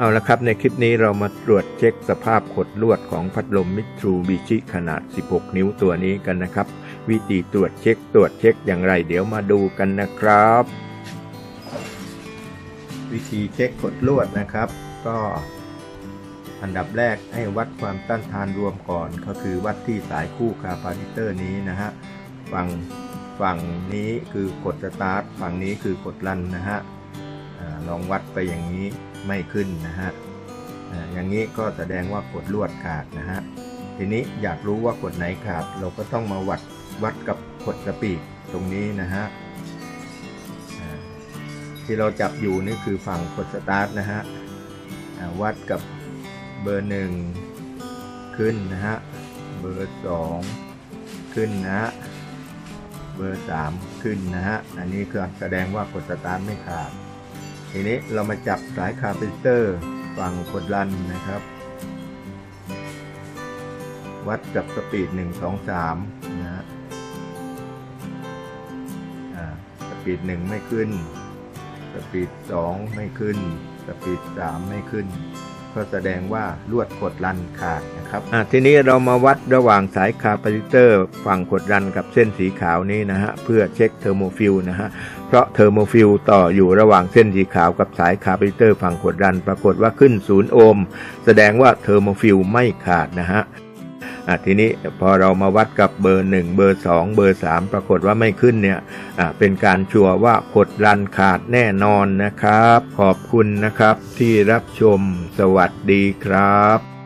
เอาละครับในคลิปนี้เรามาตรวจเช็คสภาพขดลวดของพัดลมมิตรูบิชิขนาด 16 นิ้วตัวนี้กันนะครับ วิธีตรวจเช็คตรวจเช็คอย่างไร เดี๋ยวมาดูกันนะครับ วิธีเช็คขดลวดนะครับ ก็อันดับแรกให้วัดความต้านทานรวมก่อน ก็คือวัดที่สายคู่คาปาซิเตอร์นี้นะฮะฝั่งฝั่งนี้คือกดสตาร์ทฝั่งนี้คือกดรันนะฮะ ลองวัดไปอย่างนี้ไม่ขึ้นนะฮะอย่างนี้ก็แสดงว่ากดลวดขาดนะฮะทีนี้อยากรู้ว่ากดไหนขาด เราก็ต้องมาวัดวัดกับกดสปีดตรงนี้นะฮะที่เราจับอยู่นี่คือฝั่งกดสตาร์ทนะฮะวัดกับเบอร์หนึ่งขึ้นนะฮะเบอร์สองขึ้นนะฮะเบอร์สามขึ้นนะฮะอันนี้คือแสดงว่ากดสตาร์ทไม่ขาด ทีนี้เรามาจับสายคาร์ปิเตอร์ฝั่งกดรันนะครับ วัดกับสปีด 1 2 3 นะฮะสปีด 1 ไม่ขึ้น สปีด 2 ไม่ขึ้น สปีด 3 ไม่ขึ้น ก็แสดงว่าลวดกดรันขาดนะครับทีนี้เรามาวัดระหว่างสายคาปาซิเตอร์ฝั่งกดรันกับเส้นสีขาวนี้นะฮะเพื่อเช็คเทอร์โมฟิลนะฮะเพราะเทอร์โมฟิลต่ออยู่ระหว่างเส้นสีขาวกับสายคาปาซิเตอร์ฝั่งกดรัน ปรากฏว่าขึ้น 0 โอห์มแสดงว่าเทอร์โมฟิลไม่ขาดนะฮะ อะทีนี้พอเรามาวัดกับเบอร์ 1 เบอร์ 2 เบอร์ 3 ปรากฏว่าไม่ขึ้นเนี่ยอะเป็นการชัวร์ว่ากดรันขาดแน่นอนนะครับ ขอบคุณนะครับที่รับชมสวัสดีครับ